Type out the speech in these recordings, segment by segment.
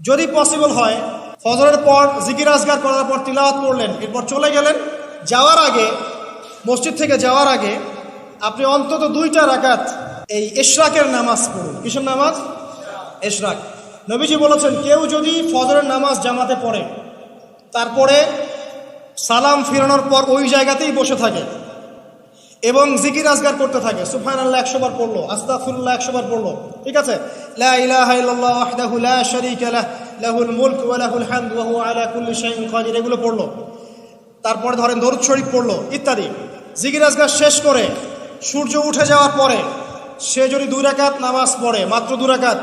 যদি পসিবল হয়, ফজরের পর জিকির আজগার করার পর তিলাওয়াত করলেন, এরপর চলে গেলেন। যাওয়ার আগে, মসজিদ থেকে যাওয়ার আগে আপনি অন্তত দুইটা রাকাত এই এশরাকের নামাজ পড়ুন। কিসের নামাজ? এশরাক। নবীজি বলেছেন, কেউ যদি ফজরের নামাজ জামাতে পড়ে, তারপরে সালাম ফিরানোর পর ওই জায়গাতেই বসে থাকে এবং জিকির আজগার করতে থাকে। সুফান আল্লাহ একশো বার পড়ল আস্তাফুল্লাহ একশো বার পড়ল। ঠিক আছে? ইলাহা ইল্লাল্লাহ ওয়াহদাহু লা শারীকা লাহ লাহুল মুলক ওয়া লাহুল হামদ ওয়া হুয়া আলা কুল্লি শাইইন কাদির এগুলো পড়ল। তারপরে ধরেন দরুদ শরীফ পড়ল, ইত্যাদি। জিকির আজগার শেষ করে, সূর্য উঠে যাওয়ার পরে সে যদি দুই রাকাত নামাজ পড়ে, মাত্র দু রাকাত,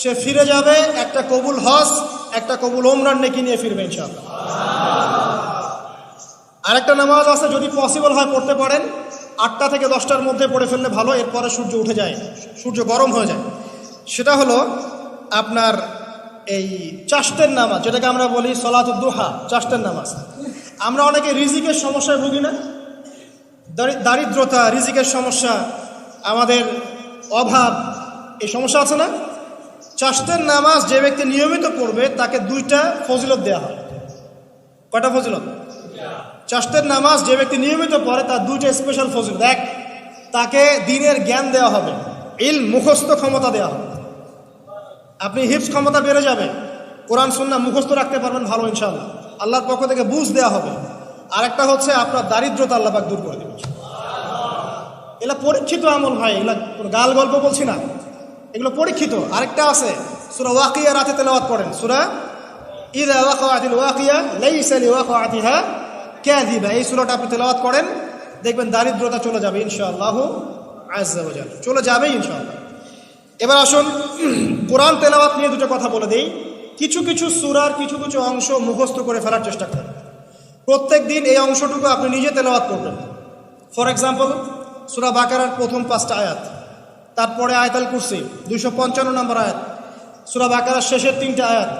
সে ফিরে যাবে একটা কবুল হজ, একটা কবুল ওমরান নেকি নিয়ে ফিরবে ইনশাআল্লাহ। আরেকটা নামাজ আছে, যদি পসিবল হয় পড়তে পারেন। আটটা থেকে দশটার মধ্যে পড়ে ফেললে ভালো, এরপরে সূর্য উঠে যায়, সূর্য গরম হয়ে যায়। সেটা হলো আপনার এই চাষ্টের নামাজ, যেটাকে আমরা বলি সলাতুদ্দোহা চাষ্টের নামাজ। আমরা অনেকে রিজিকের সমস্যায় ভুগি না। দারিদ্রতা, রিজিকের সমস্যা, আমাদের অভাব, এই সমস্যা আছে না? চাষ্টের নামাজ যে ব্যক্তি নিয়মিত পড়বে, তাকে দুইটা ফজিলত দেওয়া হয়। কয়টা ফজিলত? চাষ্টের নামাজ যে ব্যক্তি নিয়মিত পড়ে, তার দুইটা স্পেশাল ফজিলত। এক, তাকে দিনের জ্ঞান দেওয়া হবে। ইল মুখস্থ ক্ষমতা দেওয়া হবে। আপনি হিপস ক্ষমতা বেড়ে যাবে। কোরআন সুন্না মুখস্থ রাখতে পারবেন ভালো ইনশাল্লাহ আল্লাহর পক্ষ থেকে বুঝ দেওয়া হবে। আরেকটা হচ্ছে আপনার দারিদ্রতা আল্লাহ পাক দূর করে দেবে এগুলা পরীক্ষিত আমল ভাই, এগুলা গাল গল্প বলছি না। এগুলো পরীক্ষিত। আরেকটা আছে, সুরা ওয়াকিয়া রাতে তেলাওয়াত করেন সুরা ইদা ওয়াকাতিল ওয়াকিয়া লাইসা লিওয়াকাতিহা কাযিবা। এই সূরাটা আপনি তেলাওয়াত করেন দেখবেন দারিদ্রতা চলে যাবে ইনশাআল্লাহ জাল। চলে যাবে ইনশাআল্লাহ। এবার আসুন কোরআন তেলাওয়াত নিয়ে দুটো কথা বলে দেই। কিছু কিছু সুরার কিছু কিছু অংশ মুখস্থ করে ফেলার চেষ্টা করেন। প্রত্যেক দিন এই অংশটুকু আপনি নিজে তেলাওয়াত করবেন। ফর এক্সাম্পল সুরা বাকারার প্রথম পাঁচটা আয়াত, তারপরে আয়তাল কুরসি, দুইশো পঞ্চান্ন নম্বর আয়াত, সুরা বাকারার শেষের তিনটা আয়াত,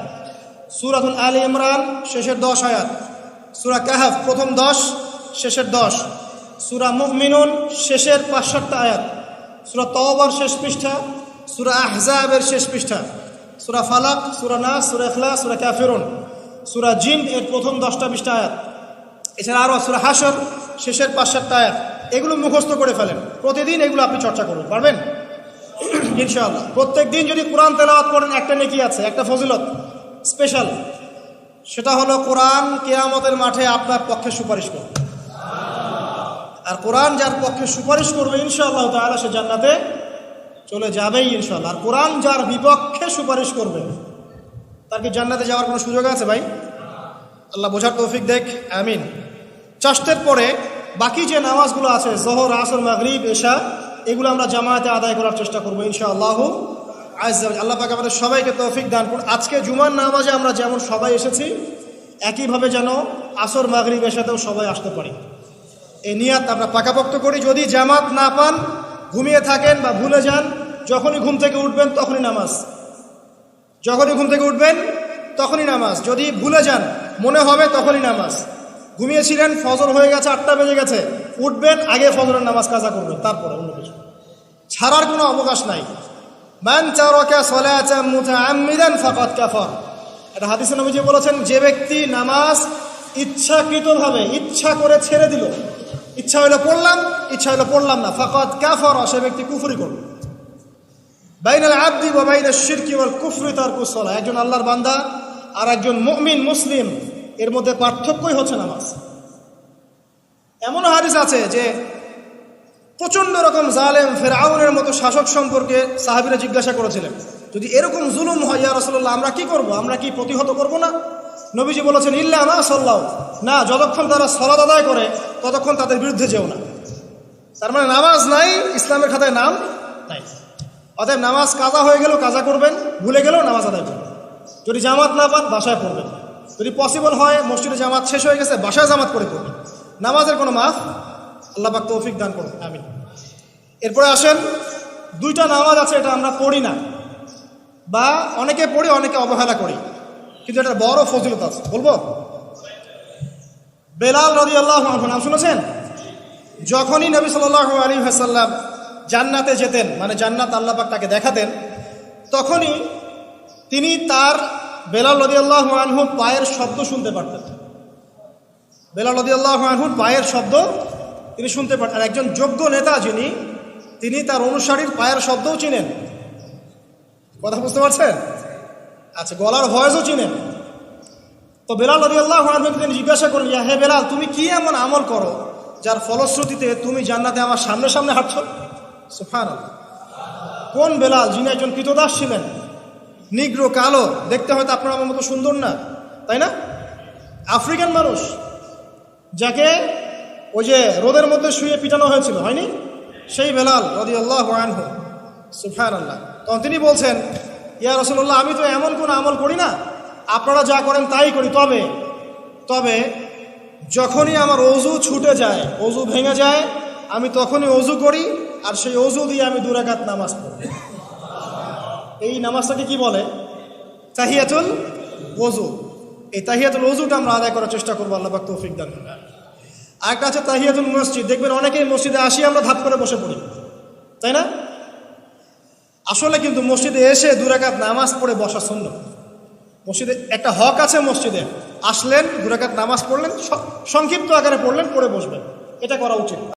সুরাতুল আলী ইমরান শেষের দশ আয়াত, সুরা কাহাফ প্রথম দশ, শেষের দশ, সুরা মুমিনুন শেষের পাঁচ সাতটা আয়াত, সুরা তওবার শেষ পৃষ্ঠা সুরা আহজাবের শেষ পৃষ্ঠা। সুরা ফালাক, সুরা নাস, সুরা ইখলাস, সুরা কাফিরুন, সুরা জিন এর প্রথম দশটা বিশটা আয়াত। এছাড়া আরও সুরা হাসর শেষের পাঁচ সাতটা আয়াত। এগুলো মুখস্থ করে ফেলেন। প্রতিদিন এগুলো আপনি চর্চা করুন, পারবেন? ইনশাআল্লাহ। প্রত্যেক দিন যদি কোরআন তেলাওয়াত করেন, একটা নেকি আছে, একটা ফজিলত স্পেশাল। সেটা হলো কোরআন কেয়ামতের মাঠে আপনার পক্ষে সুপারিশ করবে। আর কোরআন যার পক্ষে সুপারিশ করবে, ইনশাআল্লাহ তাহলে সে জান্নাতে চলে যাবেই ইনশাআল্লাহ। আর কোরআন যার বিপক্ষে সুপারিশ করবে, তার কি জান্নাতে যাওয়ার কোনো সুযোগ আছে ভাই? আল্লাহ বোঝার তৌফিক দেখ, আমিন। চাষতের পরে বাকি যে নামাজগুলো আছে, জহর, আসর, মাগরিব, এশা, এগুলো আমরা জামায়াতে আদায় করার চেষ্টা করব ইনশা আল্লাহ আল্লাহ পাক আমাদের সবাইকে তৌফিক দান করুন। আজকে জুমার নামাজে আমরা যেমন সবাই এসেছি, একইভাবে যেন আসর, মাগরিব, এশাতেও সবাই আসতে পারি। এই নিয়াত আমরা পাকাপোক্ত করি। যদি জামাত না পান ঘুমিয়ে থাকেন বা ভুলে যান, যখনই ঘুম থেকে উঠবেন তখনই নামাজ। যখনই ঘুম থেকে উঠবেন তখনই নামাজ। যদি ভুলে যান, মনে হবে তখনই নামাজ। ঘুমিয়েছিলেন, ফজর হয়ে গেছে, আটটা বেজে গেছে। উঠবেন, আগে ফজরের নামাজ কাজা করবেন, তারপরে অন্য কিছু। ছাড়ার কোনো অবকাশ নাই। মান চারকা সলাচা মুতাআম্মিদান ফাকাদ কাফার। এটা হাদিসে নবীজি বলেছেন, যে ব্যক্তি নামাজ ইচ্ছাকৃতভাবে, ইচ্ছা করে ছেড়ে দিল ইচ্ছা হইল পড়লাম, ইচ্ছা হইল পড়লাম না। ফাকাদ কাফার, সে ব্যক্তি কুফরি করবে বাইনাল আব্দি বা বাইনাল শিরকি ওয়াল কুফরি তার কুসলা একজন আল্লাহর বান্দা আর একজন মুমিন মুসলিম, এর মধ্যে পার্থক্যই হচ্ছে নামাজ। এমন হাদিস আছে যে প্রচণ্ড রকম জালেম ফেরাউনের মতো শাসক সম্পর্কে সাহাবিরা জিজ্ঞাসা করেছিলেন, যদি এরকম জুলুম হয় ইয়া রসল্লাহ আমরা কি করব? আমরা কি প্রতিহত করব না? নবীজি বলেছেন, ইল্লা না সাল্লাহ। না, যতক্ষণ তারা সলাদ আদায় করে, ততক্ষণ তাদের বিরুদ্ধে যেও না। তার মানে নামাজ নাই, ইসলামের খাতায় নাম নাই। অতএব নামাজ কাজা হয়ে গেলেও কাজা করবেন, ভুলে গেলেও নামাজ আদায় করবেন। যদি জামাত না পান, বাসায় পড়বেন যদি পসিবল হয়, মসজিদে জামাত শেষ হয়ে গেছে, বাসায় জামাত করে করবেন নামাজের কোনো মাফ আল্লাহ পাক তৌফিক দান করুন, আমিন। এরপরে আসেন, দুইটা নামাজ আছে, এটা আমরা পড়ি না। বা অনেকে পড়ি, অনেকে অবহেলা করি। কিন্তু এটা বড় ফজিলত আছে। বলব? বেলাল রদি আল্লাহ নাম শুনেছেন? যখনই নবী সাল্লাহ আলী হাসাল্লাম জান্নাতে যেতেন মানে জান্নাত আল্লাহ পাক তাকে দেখাতেন, তখনই তিনি তার বেলাল লদি আল্লাহ আনহুর পায়ের শব্দ শুনতে পারতেন। বেলাল লদি আল্লাহ আনহুর পায়ের শব্দ তিনি শুনতে পারতেন আর একজন যোগ্য নেতা যিনি, তিনি তার অনুসারীর পায়ের শব্দও চিনেন। কথা বুঝতে পারছেন? আচ্ছা গলার ভয়েসও চিনেন তো বেলাল রবি আল্লাহ তিনি জিজ্ঞাসা করলেন হে বেলাল, তুমি কি এমন আমল করো যার ফলশ্রুতিতে তুমি জান্নাতে আমার সামনে সামনে হাঁটছ? সুফান কোন বেলাল, যিনি একজন কৃতদাস ছিলেন, নিগ্র, কালো, দেখতে হয়তো আপনার আমার মতো সুন্দর না, তাই না? আফ্রিকান মানুষ, যাকে ওই যে রোদের মধ্যে শুয়ে পিটানো হয়েছিল, হয়নি? সেই বেলাল রদি আল্লাহ আনহু সুফান আল্লাহ তখন তিনি বলছেন ইয়া রসুল্লাহ আমি তো এমন কোনো আমল করি না। আপনারা যা করেন তাই করি। তবে তবে যখনই আমার অজু ছুটে যায়, অজু ভেঙে যায়, আমি তখনই অজু করি আর সেই অজু দিয়ে আমি দুরাকাত নামাজ পড়ি। এই নামাজটাকে কি বলে? তাহিয়াতুল অজু এই তাহিয়াতুল অজুটা আমরা আদায় করার চেষ্টা করব, আল্লাহ পাক তৌফিক দান। আরেকটা আছে তাহিয়াতুল মসজিদ। দেখবেন অনেকেই মসজিদে আসি আমরা ধাপ করে বসে পড়ি। তাই না? আসলে কিন্তু মসজিদে এসে দুরাকাত নামাজ পড়ে বসা সুন্দর মসজিদে একটা হক আছে মসজিদে। আসলেন দুরাকাত নামাজ পড়লেন সংক্ষিপ্ত আকারে পড়লেন, পড়ে বসবেন। এটা করা উচিত।